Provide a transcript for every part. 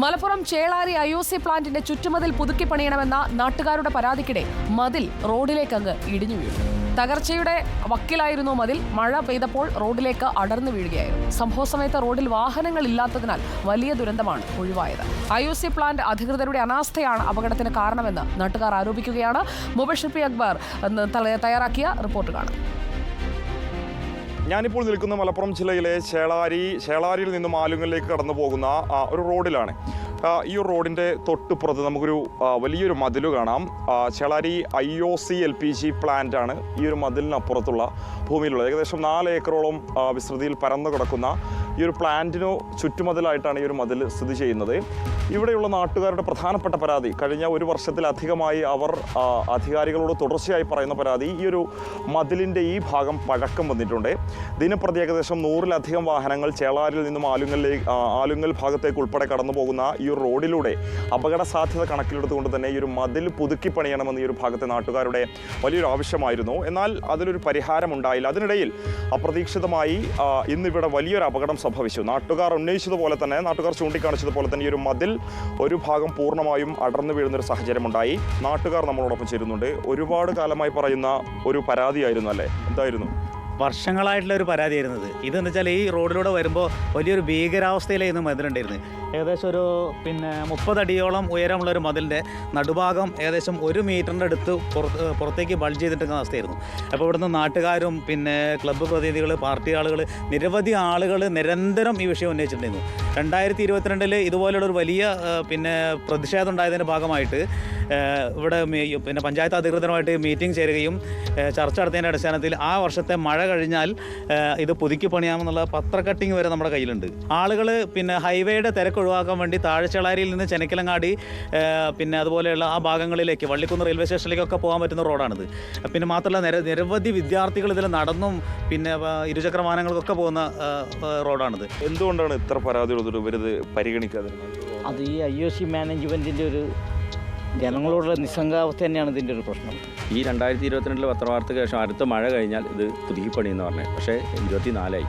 Malappuram Chelari I O C പ്ലാന്റിന്റെ ചുറ്റുമതിൽ പുതുക്കി പണിയണമെന്ന നാട്ടുകാരുടെ പരാതിക്കിടെ മതിൽ റോഡിലേക്ക് അങ്ങ് ഇടിഞ്ഞു വീണു. തകർച്ചയുടെ വക്കിലായിരുന്നു മതിൽ. മഴ പെയ്തപ്പോൾ റോഡിലേക്ക് അടർന്നു വീഴുകയായിരുന്നു. സംഭവ സമയത്ത് റോഡിൽ വാഹനങ്ങൾ ഇല്ലാത്തതിനാൽ വലിയ ദുരന്തമാണ് ഒഴിവായത്. ഐ ഒ സി പ്ലാന്റ് അധികൃതരുടെ അനാസ്ഥയാണ് അപകടത്തിന് കാരണമെന്ന് നാട്ടുകാർ ആരോപിക്കുകയാണ്. മുബഷിർ അക്ബർ തയ്യാറാക്കിയ റിപ്പോർട്ട് കാണാം. ഞാനിപ്പോൾ നിൽക്കുന്ന മലപ്പുറം ജില്ലയിലെ ചേളാരി ചേളാരിയിൽ നിന്നും ആലുങ്ങലിലേക്ക് കടന്നു പോകുന്ന ഒരു റോഡിലാണ്. ഈ റോഡിന്റെ തൊട്ടുപുറത്ത് നമുക്കൊരു വലിയൊരു മതിൽ കാണാം. Chelari I O C L P G plant ആണ് ഈ ഒരു മതിലിനപ്പുറത്തുള്ള ഭൂമിയിലുള്ളത്. ഏകദേശം നാല് ഏക്കറോളം വിസ്തൃതിയിൽ പരന്നു കിടക്കുന്ന ഈ ഒരു പ്ലാന്റിനു ചുറ്റുമതിലായിട്ടാണ് ഈ ഒരു മതിൽ സ്ഥിതി ചെയ്യുന്നത്. ഇവിടെയുള്ള നാട്ടുകാരുടെ പ്രധാനപ്പെട്ട പരാതി. കഴിഞ്ഞ ഒരു വർഷത്തിലധികമായി അവർ അധികാരികളോട് തുടർച്ചയായി പറയുന്ന പരാതി ഈ ഒരു മതിലിന്റെ ഈ ഭാഗം പഴക്കം വന്നിട്ടുണ്ട്. ദിനപ്രതി ഏകദേശം നൂറിലധികം വാഹനങ്ങൾ ചേളാരിൽ നിന്നും ആലുങ്ങലിലേക്ക് ആലുങ്ങൽ ഭാഗത്തേക്ക് ഉൾപ്പെടെ കടന്നു പോകുന്ന ഈ ഒരു റോഡിലൂടെ അപകട സാധ്യത കണക്കിലെടുത്തുകൊണ്ട് തന്നെ ഈ ഒരു മതിൽ പുതുക്കി പണിയണമെന്ന് ഈ ഒരു ഭാഗത്തെ നാട്ടുകാരുടെ വലിയൊരു ആവശ്യമായിരുന്നു. എന്നാൽ അതിലൊരു പരിഹാരം ഉണ്ടായില്ല. അതിനിടയിൽ അപ്രതീക്ഷിതമായി ഇന്നിവിടെ വലിയൊരു അപകടം സംഭവിച്ചു. നാട്ടുകാർ ഉന്നയിച്ചതുപോലെ തന്നെ നാട്ടുകാർ ചൂണ്ടിക്കാണിച്ചതുപോലെ തന്നെ ഈ ഒരു മതിൽ ഒരു ഭാഗം പൂർണമായും അടർന്നു വീഴുന്നൊരു സാഹചര്യമുണ്ടായി. നാട്ടുകാർ നമ്മളോടൊപ്പം ചേരുന്നുണ്ട്. ഒരുപാട് കാലമായി പറയുന്ന ഒരു പരാതിയായിരുന്നു അല്ലേ? എന്തായിരുന്നു? വർഷങ്ങളായിട്ടുള്ള ഒരു പരാതിയായിരുന്നത്. ഇതെന്ന് വെച്ചാൽ ഈ റോഡിലൂടെ വരുമ്പോൾ വലിയൊരു ഭീകരാവസ്ഥയിലായിരുന്നു മതിലുണ്ടായിരുന്നത് ഏകദേശം ഒരു പിന്നെ മുപ്പതടിയോളം ഉയരമുള്ള ഒരു മതിലിന്റെ നടുഭാഗം ഏകദേശം ഒരു മീറ്ററിന്റെ അടുത്ത് പുറത്ത് പുറത്തേക്ക് ബൾജ് ചെയ്തിട്ടുള്ള അവസ്ഥയായിരുന്നു. അപ്പോൾ ഇവിടുന്ന് നാട്ടുകാരും പിന്നെ ക്ലബ്ബ് പ്രതിനിധികൾ പാർട്ടി ആളുകൾ നിരവധി ആളുകൾ നിരന്തരം ഈ വിഷയം ഉന്നയിച്ചിട്ടുണ്ടായിരുന്നു. രണ്ടായിരത്തി ഇരുപത്തിരണ്ടിൽ ഇതുപോലുള്ള ഒരു വലിയ പിന്നെ പ്രതിഷേധം ഉണ്ടായതിന്റെ ഭാഗമായിട്ട് ഇവിടെ പിന്നെ പഞ്ചായത്ത് അധികൃതരുമായിട്ട് മീറ്റിംഗ് ചേരുകയും ചർച്ച നടത്തിയതിന്റെ അടിസ്ഥാനത്തിൽ ആ വർഷത്തെ മഴ കഴിഞ്ഞാൽ ഇത് പുതുക്കി പണിയാമെന്നുള്ള പത്ര കട്ടിങ് വരെ നമ്മുടെ കയ്യിലുണ്ട്. ആളുകൾ പിന്നെ ഹൈവേയുടെ തിരക്ക് ഒഴിവാക്കാൻ വേണ്ടി താഴെച്ചളാരിയിൽ നിന്ന് ചെനക്കിലങ്ങാടി പിന്നെ അതുപോലെയുള്ള ആ ഭാഗങ്ങളിലേക്ക് വള്ളിക്കുന്ന് റെയിൽവേ സ്റ്റേഷനിലേക്കൊക്കെ പോകാൻ പറ്റുന്ന റോഡാണിത്. പിന്നെ മാത്രമല്ല നിര നിരവധി വിദ്യാർത്ഥികൾ ഇതിൽ നടന്നും പിന്നെ ഇരുചക്ര വാഹനങ്ങൾക്കൊക്കെ പോകുന്ന റോഡാണിത്. എന്തുകൊണ്ടാണ് ഇത്ര പരാതികൾ ഇവരിത് പരിഗണിക്കാതിരുന്നത് അത് ഈ ഐ ഒ സി മാനേജ്മെന്റിന്റെ ഒരു ജനങ്ങളോടുള്ള നിസ്സംഗാവസ്ഥ തന്നെയാണ് ഇതിന്റെ ഒരു പ്രശ്നം. ഈ രണ്ടായിരത്തി ഇരുപത്തിരണ്ടിലെ പത്രവാർത്തയ്ക്ക് ശേഷം അടുത്ത മഴ കഴിഞ്ഞാൽ ഇത് പുതുക്കിപ്പണി എന്ന് പറഞ്ഞത് പക്ഷേ ഇരുപത്തി നാലായി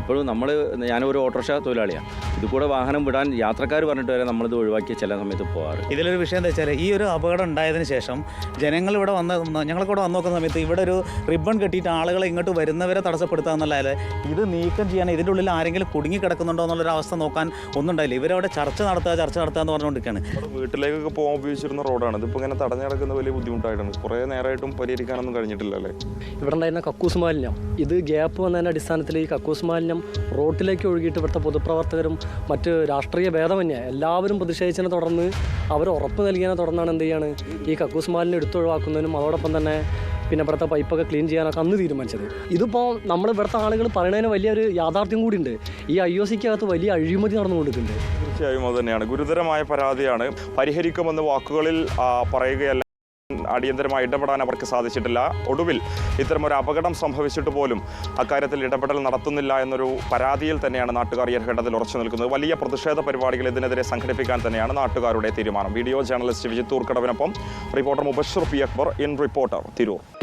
ഇപ്പോഴും നമ്മൾ ഞാനൊരു ഓട്ടോറിക്ഷ തൊഴിലാളിയാണ്. ഇത് കൂടെ വാഹനം വിടാൻ യാത്രക്കാർ പറഞ്ഞിട്ട് വരെ നമ്മളിത് ഒഴിവാക്കിയ ചില സമയത്ത് പോകാറ് ഇതിലൊരു വിഷയം എന്താ വെച്ചാൽ ഈ ഒരു അപകടം ഉണ്ടായതിനു ശേഷം ജനങ്ങൾ ഇവിടെ വന്ന ഞങ്ങളൊക്കെ ഇവിടെ വന്ന് നോക്കുന്ന സമയത്ത് ഇവിടെ ഒരു റിബൺ കെട്ടിയിട്ട് ആളുകളെ ഇങ്ങോട്ട് വരുന്നവരെ തടസ്സപ്പെടുത്തുക എന്നല്ലാതെ ഇത് നീക്കം ചെയ്യാൻ ഇതിന്റെ ഉള്ളിൽ ആരെങ്കിലും കുടുങ്ങി കിടക്കുന്നുണ്ടോ എന്നുള്ളൊരു അവസ്ഥ നോക്കാൻ ഒന്നും ഉണ്ടായില്ല. ഇവരവിടെ ചർച്ച നടത്തുക ചർച്ച നടത്തുക എന്ന് പറഞ്ഞുകൊണ്ടിരിക്കുകയാണ്. നമ്മുടെ വീട്ടിലേക്കൊക്കെ പോകാൻ ഉപയോഗിച്ചിരുന്ന റോഡാണ്. ഇതിപ്പോൾ ഇങ്ങനെ തടഞ്ഞു കിടക്കുന്ന വലിയ ബുദ്ധിമുട്ടായിട്ടാണ്. കുറേ നേരമായിട്ടും പരിഹരിക്കാനൊന്നും കഴിഞ്ഞിട്ടില്ല അല്ലേ? ഇവിടെ ഉണ്ടായിരുന്ന കക്കൂസ് മാലിന്യം. ഇത് ഗ്യാപ്പ് വന്നതിന്റെ അടിസ്ഥാനത്തിൽ ഈ കക്കൂസ് മാലിന്യം റോട്ടിലേക്ക് ഒഴുകിയിട്ട് ഇവിടുത്തെ പൊതുപ്രവർത്തകരും മറ്റ് രാഷ്ട്രീയ ഭേദമന്യേ എല്ലാവരും പ്രതിഷേധിച്ചതിനെ തുടർന്ന് അവർ ഉറപ്പ് നൽകിയതിനെ തുടർന്നാണ് എന്ത് ചെയ്യാണ് ഈ കക്കൂസ് മാലിന്യം എടുത്തൊഴിവാക്കുന്നതിനും അതോടൊപ്പം തന്നെ പിന്നെ ഇവിടുത്തെ പൈപ്പൊക്കെ ക്ലീൻ ചെയ്യാനൊക്കെ അന്ന് തീരുമാനിച്ചത്. ഇതിപ്പോൾ നമ്മൾ ഇവിടുത്തെ ആളുകൾ പറയുന്നതിന് വലിയൊരു യാഥാർത്ഥ്യം കൂടിയുണ്ട്. ഈ ഐ ഒ സിക്കകത്ത് വലിയ അഴിമതി നടന്നുകൊണ്ടിരിക്കുന്നുണ്ട്. തീർച്ചയായും അത് തന്നെയാണ്. ഗുരുതരമായ പരാതിയാണ്. പരിഹരിക്കുമെന്ന് വാക്കുകളിൽ പറയുകയല്ല അടിയന്തരമായി ഇടപെടാൻ അവർക്ക് സാധിച്ചിട്ടില്ല. ഒടുവിൽ ഇത്തരമൊരു അപകടം സംഭവിച്ചിട്ട് പോലും അക്കാര്യത്തിൽ ഇടപെടൽ നടത്തുന്നില്ല എന്നൊരു പരാതിയിൽ തന്നെയാണ് നാട്ടുകാർ ഈ ഘട്ടത്തിൽ ഉറച്ചു നിൽക്കുന്നത്. വലിയ പ്രതിഷേധ പരിപാടികൾ ഇതിനെതിരെ സംഘടിപ്പിക്കാൻ തന്നെയാണ് നാട്ടുകാരുടെ തീരുമാനം. Video journalist Vijithoor കടവിനൊപ്പം reporter Mubashar P Akbar in reporter Tirur.